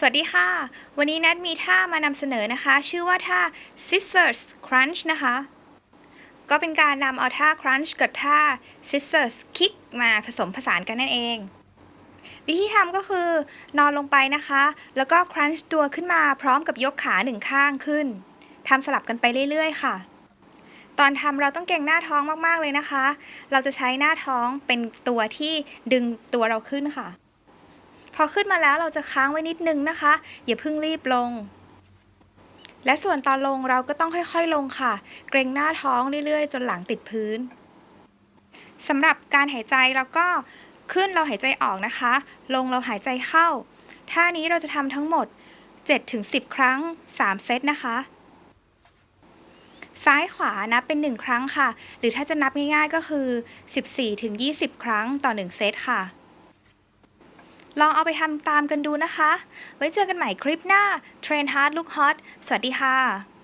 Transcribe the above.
สวัสดีค่ะ วันนี้นัดมีท่ามานำเสนอนะคะ ชื่อว่าท่า scissors crunch นะคะ ก็เป็นการนำเอาท่า crunch กับท่า scissors kick มาผสมผสานกันนั่นเอง วิธีทำก็คือนอนลงไปนะคะ แล้วก็ crunch ตัวขึ้นมาพร้อมกับยกขาหนึ่งข้างขึ้นทำสลับกันไปเรื่อยๆ ค่ะ ตอนทำเราต้องเก่งหน้าท้องมากๆเลยนะคะ เราจะใช้หน้าท้องเป็นตัวที่ดึงตัวเราขึ้นค่ะ พอขึ้นมาแล้วเราจะค้างไว้นิดนึงนะคะ อย่าเพิ่งรีบลง และส่วนตอนลงเราก็ต้องค่อยๆลงค่ะ เกรงหน้าท้องเรื่อยๆ จนหลังติดพื้นสำหรับการหายใจเราก็ขึ้นเราหายใจออกนะคะ ลงเราหายใจเข้า ท่านี้เราจะทำทั้งหมด 7-10 ครั้ง 3 เซตนะคะซ้ายขวานับเป็น 1 ครั้งค่ะ หรือถ้าจะนับง่ายๆก็คือ 14-20 ครั้งต่อ 1 เซตค่ะ ลองเอาไปทำตามกันดูนะคะ ไว้เจอกันใหม่คลิปหน้า Train Hard Look Hot สวัสดีค่ะ